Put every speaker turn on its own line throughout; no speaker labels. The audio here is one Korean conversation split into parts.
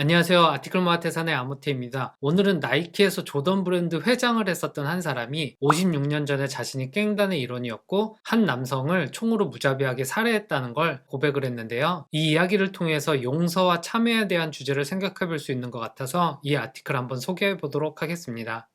안녕하세요. 아티클 마테산의 아무테입니다. 오늘은 나이키에서 조던 브랜드 회장을 했었던 한 사람이 56년 전에 자신이 깽단의 일원이었고 한 남성을 총으로 무자비하게 살해했다는 걸 고백을 했는데요. 이 이야기를 통해서 용서와 참회에 대한 주제를 생각해 볼 수 있는 것 같아서 이 아티클 한번 소개해 보도록 하겠습니다.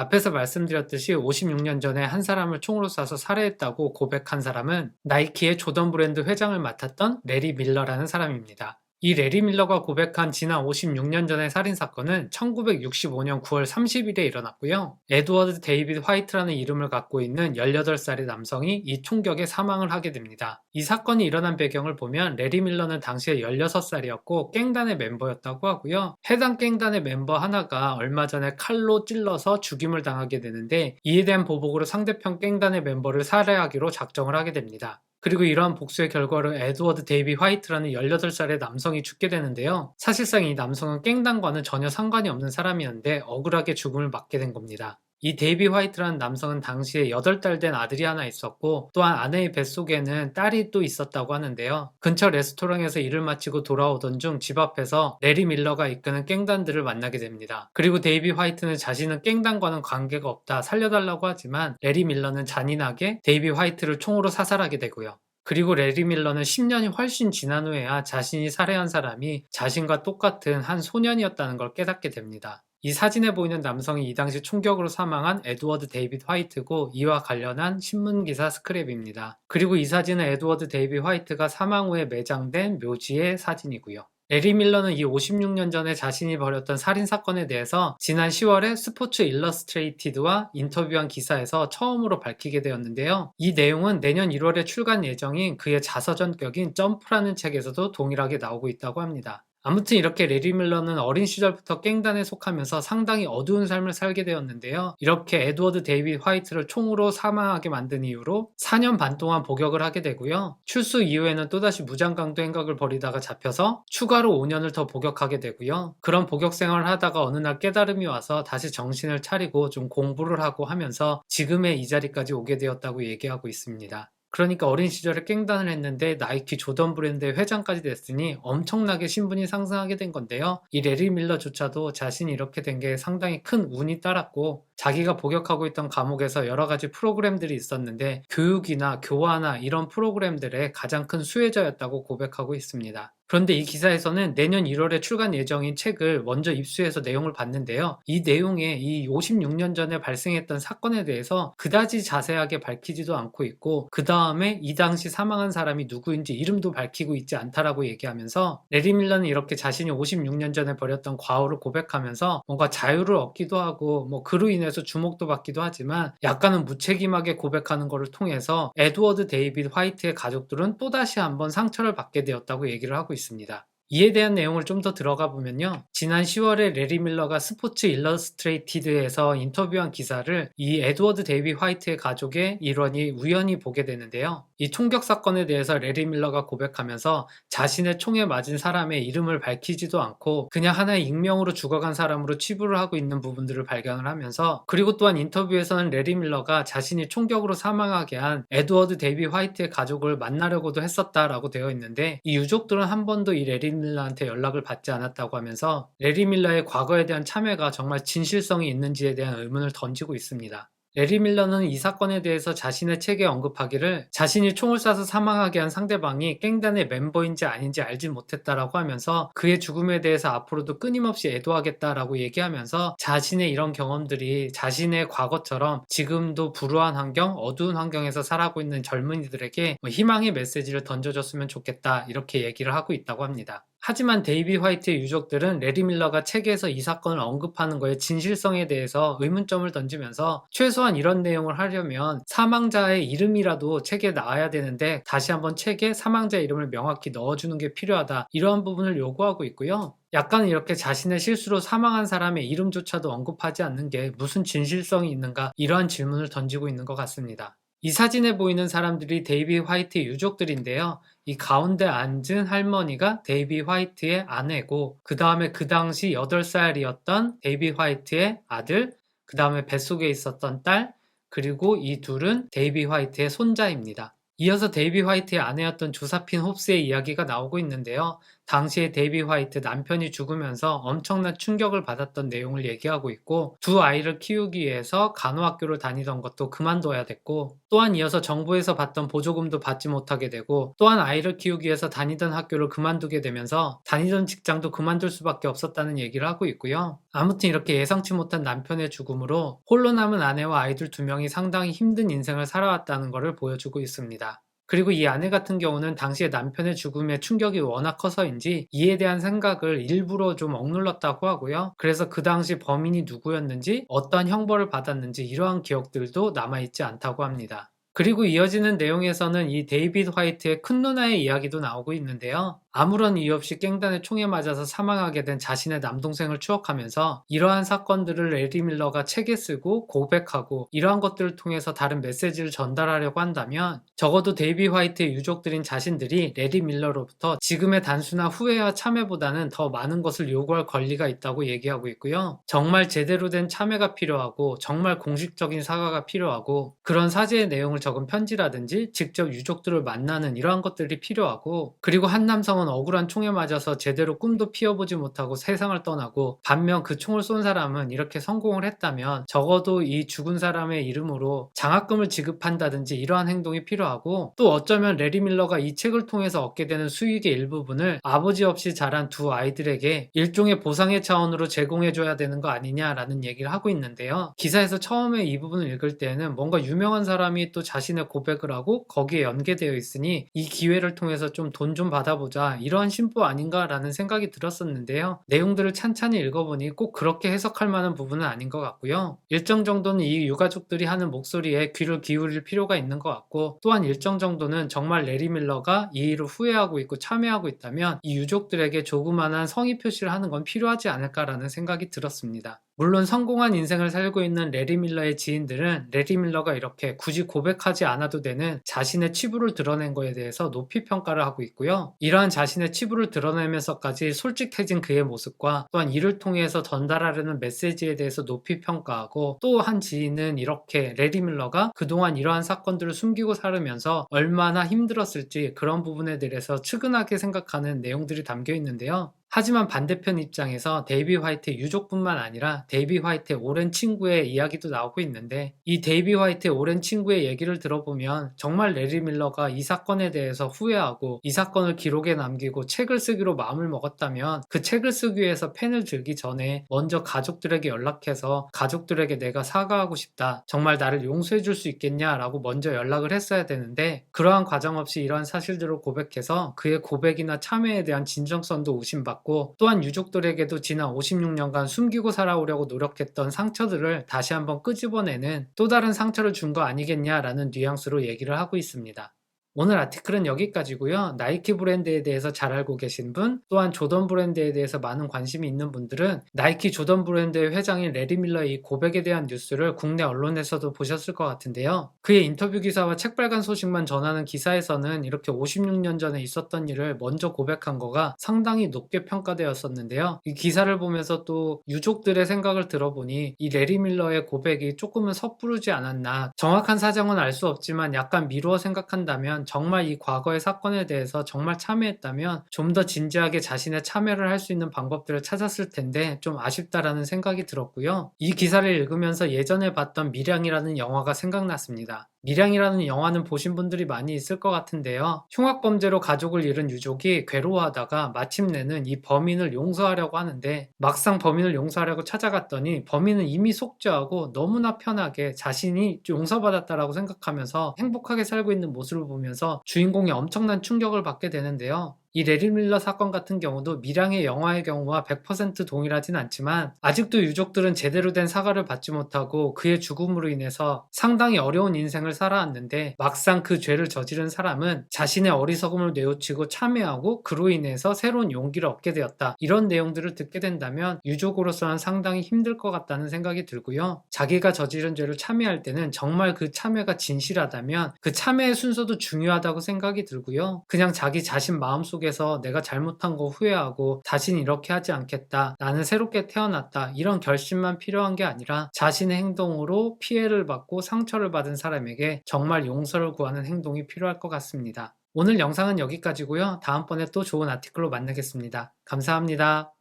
앞에서 말씀드렸듯이 56년 전에 한 사람을 총으로 쏴서 살해했다고 고백한 사람은 나이키의 조던 브랜드 회장을 맡았던 레리 밀러라는 사람입니다. 이 레리 밀러가 고백한 지난 56년 전의 살인 사건은 1965년 9월 30일에 일어났고요. 에드워드 데이비드 화이트라는 이름을 갖고 있는 18살의 남성이 이 총격에 사망을 하게 됩니다. 이 사건이 일어난 배경을 보면 레리 밀러는 당시에 16살이었고 깽단의 멤버였다고 하고요. 해당 깽단의 멤버 하나가 얼마 전에 칼로 찔러서 죽임을 당하게 되는데 이에 대한 보복으로 상대편 깽단의 멤버를 살해하기로 작정을 하게 됩니다. 그리고 이러한 복수의 결과로 에드워드 데이비 화이트라는 18살의 남성이 죽게 되는데요. 사실상 이 남성은 깽단과는 전혀 상관이 없는 사람이었는데 억울하게 죽음을 맞게 된 겁니다. 이 데이비 화이트라는 남성은 당시에 8달 된 아들이 하나 있었고 또한 아내의 뱃속에는 딸이 또 있었다고 하는데요. 근처 레스토랑에서 일을 마치고 돌아오던 중 집 앞에서 레리 밀러가 이끄는 깽단들을 만나게 됩니다. 그리고 데이비 화이트는 자신은 깽단과는 관계가 없다 살려달라고 하지만 레리 밀러는 잔인하게 데이비 화이트를 총으로 사살하게 되고요. 그리고 레리 밀러는 10년이 훨씬 지난 후에야 자신이 살해한 사람이 자신과 똑같은 한 소년이었다는 걸 깨닫게 됩니다. 이 사진에 보이는 남성이 이 당시 총격으로 사망한 에드워드 데이빗 화이트고 이와 관련한 신문기사 스크랩입니다. 그리고 이 사진은 에드워드 데이빗 화이트가 사망 후에 매장된 묘지의 사진이고요. 레리 밀러는 이 56년 전에 자신이 벌였던 살인 사건에 대해서 지난 10월에 스포츠 일러스트레이티드와 인터뷰한 기사에서 처음으로 밝히게 되었는데요. 이 내용은 내년 1월에 출간 예정인 그의 자서전격인 점프라는 책에서도 동일하게 나오고 있다고 합니다. 아무튼 이렇게 레리 밀러는 어린 시절부터 깽단에 속하면서 상당히 어두운 삶을 살게 되었는데요. 이렇게 에드워드 데이빗 화이트를 총으로 사망하게 만든 이유로 4년 반 동안 복역을 하게 되고요. 출소 이후에는 또다시 무장강도 행각을 벌이다가 잡혀서 추가로 5년을 더 복역하게 되고요. 그런 복역 생활을 하다가 어느 날 깨달음이 와서 다시 정신을 차리고 좀 공부를 하고 하면서 지금의 이 자리까지 오게 되었다고 얘기하고 있습니다. 그러니까 어린 시절에 깽단을 했는데 나이키 조던 브랜드의 회장까지 됐으니 엄청나게 신분이 상승하게 된 건데요. 이 레리 밀러조차도 자신이 이렇게 된 게 상당히 큰 운이 따랐고 자기가 복역하고 있던 감옥에서 여러 가지 프로그램들이 있었는데 교육이나 교화나 이런 프로그램들의 가장 큰 수혜자였다고 고백하고 있습니다. 그런데 이 기사에서는 내년 1월에 출간 예정인 책을 먼저 입수해서 내용을 봤는데요. 이 내용에 이 56년 전에 발생했던 사건에 대해서 그다지 자세하게 밝히지도 않고 있고 그 다음에 이 당시 사망한 사람이 누구인지 이름도 밝히고 있지 않다라고 얘기하면서 레리 밀러는 이렇게 자신이 56년 전에 벌였던 과오를 고백하면서 뭔가 자유를 얻기도 하고 뭐 그로 인해서 주목도 받기도 하지만 약간은 무책임하게 고백하는 것을 통해서 에드워드 데이빗 화이트의 가족들은 또다시 한번 상처를 받게 되었다고 얘기를 하고 있습니다. 있습니다. 이에 대한 내용을 좀 더 들어가 보면요. 지난 10월에 레리 밀러가 스포츠 일러스트레이티드에서 인터뷰한 기사를 이 에드워드 데이비 화이트의 가족의 일원이 우연히 보게 되는데요. 이 총격 사건에 대해서 레리 밀러가 고백하면서 자신의 총에 맞은 사람의 이름을 밝히지도 않고 그냥 하나의 익명으로 죽어간 사람으로 치부를 하고 있는 부분들을 발견을 하면서 그리고 또한 인터뷰에서는 레리 밀러가 자신이 총격으로 사망하게 한 에드워드 데이비 화이트의 가족을 만나려고도 했었다라고 되어 있는데 이 유족들은 한 번도 이 레리 밀러한테 연락을 받지 않았다고 하면서 레리 밀러의 과거에 대한 참여가 정말 진실성이 있는지에 대한 의문을 던지고 있습니다. 레리 밀러는 이 사건에 대해서 자신의 책에 언급하기를 자신이 총을 쏴서 사망하게 한 상대방이 깽단의 멤버인지 아닌지 알지 못했다라고 하면서 그의 죽음에 대해서 앞으로도 끊임없이 애도하겠다라고 얘기하면서 자신의 이런 경험들이 자신의 과거처럼 지금도 불우한 환경, 어두운 환경에서 살아가고 있는 젊은이들에게 뭐 희망의 메시지를 던져줬으면 좋겠다 이렇게 얘기를 하고 있다고 합니다. 하지만 데이비 화이트의 유족들은 레리 밀러가 책에서 이 사건을 언급하는 거에 진실성에 대해서 의문점을 던지면서 최소한 이런 내용을 하려면 사망자의 이름이라도 책에 나와야 되는데 다시 한번 책에 사망자 이름을 명확히 넣어주는 게 필요하다. 이러한 부분을 요구하고 있고요. 약간 이렇게 자신의 실수로 사망한 사람의 이름조차도 언급하지 않는 게 무슨 진실성이 있는가 이러한 질문을 던지고 있는 것 같습니다. 이 사진에 보이는 사람들이 데이비 화이트의 유족들인데요. 이 가운데 앉은 할머니가 데이비 화이트의 아내고 그 다음에 그 당시 8살이었던 데이비 화이트의 아들 그 다음에 뱃속에 있었던 딸, 그리고 이 둘은 데이비 화이트의 손자입니다. 이어서 데이비 화이트의 아내였던 조사핀 홉스의 이야기가 나오고 있는데요. 당시에 데이비 화이트 남편이 죽으면서 엄청난 충격을 받았던 내용을 얘기하고 있고 두 아이를 키우기 위해서 간호학교를 다니던 것도 그만둬야 됐고 또한 이어서 정부에서 받던 보조금도 받지 못하게 되고 또한 아이를 키우기 위해서 다니던 학교를 그만두게 되면서 다니던 직장도 그만둘 수밖에 없었다는 얘기를 하고 있고요. 아무튼 이렇게 예상치 못한 남편의 죽음으로 홀로 남은 아내와 아이들 두 명이 상당히 힘든 인생을 살아왔다는 것을 보여주고 있습니다. 그리고 이 아내 같은 경우는 당시에 남편의 죽음에 충격이 워낙 커서인지 이에 대한 생각을 일부러 좀 억눌렀다고 하고요. 그래서 그 당시 범인이 누구였는지 어떠한 형벌을 받았는지 이러한 기억들도 남아있지 않다고 합니다. 그리고 이어지는 내용에서는 이 데이비드 화이트의 큰 누나의 이야기도 나오고 있는데요. 아무런 이유 없이 깽단의 총에 맞아서 사망하게 된 자신의 남동생을 추억하면서 이러한 사건들을 레리 밀러가 책에 쓰고 고백하고 이러한 것들을 통해서 다른 메시지를 전달하려고 한다면 적어도 데이비 화이트의 유족들인 자신들이 레리 밀러로부터 지금의 단순한 후회와 참회보다는 더 많은 것을 요구할 권리가 있다고 얘기하고 있고요. 정말 제대로 된 참회가 필요하고 정말 공식적인 사과가 필요하고 그런 사죄의 내용을 적은 편지라든지 직접 유족들을 만나는 이러한 것들이 필요하고 그리고 한 남성은 억울한 총에 맞아서 제대로 꿈도 피워보지 못하고 세상을 떠나고 반면 그 총을 쏜 사람은 이렇게 성공을 했다면 적어도 이 죽은 사람의 이름으로 장학금을 지급한다든지 이러한 행동이 필요하고 또 어쩌면 레리 밀러가 이 책을 통해서 얻게 되는 수익의 일부분을 아버지 없이 자란 두 아이들에게 일종의 보상의 차원으로 제공해줘야 되는 거 아니냐라는 얘기를 하고 있는데요. 기사에서 처음에 이 부분을 읽을 때는 뭔가 유명한 사람이 또 자 신의 고백을 하고 거기에 연계되어 있으니 이 기회를 통해서 좀돈좀 받아보자 이러한 심보 아닌가라는 생각이 들었었는데요. 내용들을 찬찬히 읽어보니 꼭 그렇게 해석할 만한 부분은 아닌 것 같고요. 일정 정도는 이 유가족들이 하는 목소리에 귀를 기울일 필요가 있는 것 같고 또한 일정 정도는 정말 레리 밀러가 이 일을 후회하고 있고 참여하고 있다면 이 유족들에게 조그만한 성의 표시를 하는 건 필요하지 않을까라는 생각이 들었습니다. 물론 성공한 인생을 살고 있는 레리 밀러의 지인들은 레리 밀러가 이렇게 굳이 고백하지 않아도 되는 자신의 치부를 드러낸 거에 대해서 높이 평가를 하고 있고요. 이러한 자신의 치부를 드러내면서까지 솔직해진 그의 모습과 또한 이를 통해서 전달하려는 메시지에 대해서 높이 평가하고 또 한 지인은 이렇게 레리 밀러가 그동안 이러한 사건들을 숨기고 살으면서 얼마나 힘들었을지 그런 부분에 대해서 측은하게 생각하는 내용들이 담겨 있는데요. 하지만 반대편 입장에서 데이비 화이트의 유족뿐만 아니라 데이비 화이트의 오랜 친구의 이야기도 나오고 있는데 이 데이비 화이트의 오랜 친구의 얘기를 들어보면 정말 레리 밀러가 이 사건에 대해서 후회하고 이 사건을 기록에 남기고 책을 쓰기로 마음을 먹었다면 그 책을 쓰기 위해서 펜을 들기 전에 먼저 가족들에게 연락해서 가족들에게 내가 사과하고 싶다. 정말 나를 용서해 줄 수 있겠냐라고 먼저 연락을 했어야 되는데 그러한 과정 없이 이러한 사실들을 고백해서 그의 고백이나 참회에 대한 진정성도 의심받고 받고 또한 유족들에게도 지난 56년간 숨기고 살아오려고 노력했던 상처들을 다시 한번 끄집어내는 또 다른 상처를 준 거 아니겠냐라는 뉘앙스로 얘기를 하고 있습니다. 오늘 아티클은 여기까지고요. 나이키 브랜드에 대해서 잘 알고 계신 분, 또한 조던 브랜드에 대해서 많은 관심이 있는 분들은 나이키 조던 브랜드의 회장인 레리 밀러의 이 고백에 대한 뉴스를 국내 언론에서도 보셨을 것 같은데요. 그의 인터뷰 기사와 책 발간 소식만 전하는 기사에서는 이렇게 56년 전에 있었던 일을 먼저 고백한 거가 상당히 높게 평가되었었는데요. 이 기사를 보면서 또 유족들의 생각을 들어보니 이 레리 밀러의 고백이 조금은 섣부르지 않았나. 정확한 사정은 알 수 없지만 약간 미루어 생각한다면 정말 이 과거의 사건에 대해서 정말 참여했다면 좀 더 진지하게 자신의 참여를 할 수 있는 방법들을 찾았을 텐데 좀 아쉽다라는 생각이 들었고요. 이 기사를 읽으면서 예전에 봤던 미량이라는 영화가 생각났습니다. 미량이라는 영화는 보신 분들이 많이 있을 것 같은데요. 흉악범죄로 가족을 잃은 유족이 괴로워하다가 마침내는 이 범인을 용서하려고 하는데 막상 범인을 용서하려고 찾아갔더니 범인은 이미 속죄하고 너무나 편하게 자신이 용서받았다라고 생각하면서 행복하게 살고 있는 모습을 보면서 주인공이 엄청난 충격을 받게 되는데요. 이 레리 밀러 사건 같은 경우도 미량의 영화의 경우와 100% 동일하진 않지만 아직도 유족들은 제대로 된 사과를 받지 못하고 그의 죽음으로 인해서 상당히 어려운 인생을 살아왔는데 막상 그 죄를 저지른 사람은 자신의 어리석음을 뉘우치고 참회하고 그로 인해서 새로운 용기를 얻게 되었다. 이런 내용들을 듣게 된다면 유족으로서는 상당히 힘들 것 같다는 생각이 들고요. 자기가 저지른 죄를 참회할 때는 정말 그 참회가 진실하다면 그 참회의 순서도 중요하다고 생각이 들고요. 그냥 자기 자신 마음속 속에서 내가 잘못한 거 후회하고 다신 이렇게 하지 않겠다. 나는 새롭게 태어났다. 이런 결심만 필요한 게 아니라 자신의 행동으로 피해를 받고 상처를 받은 사람에게 정말 용서를 구하는 행동이 필요할 것 같습니다. 오늘 영상은 여기까지고요. 다음번에 또 좋은 아티클로 만나겠습니다. 감사합니다.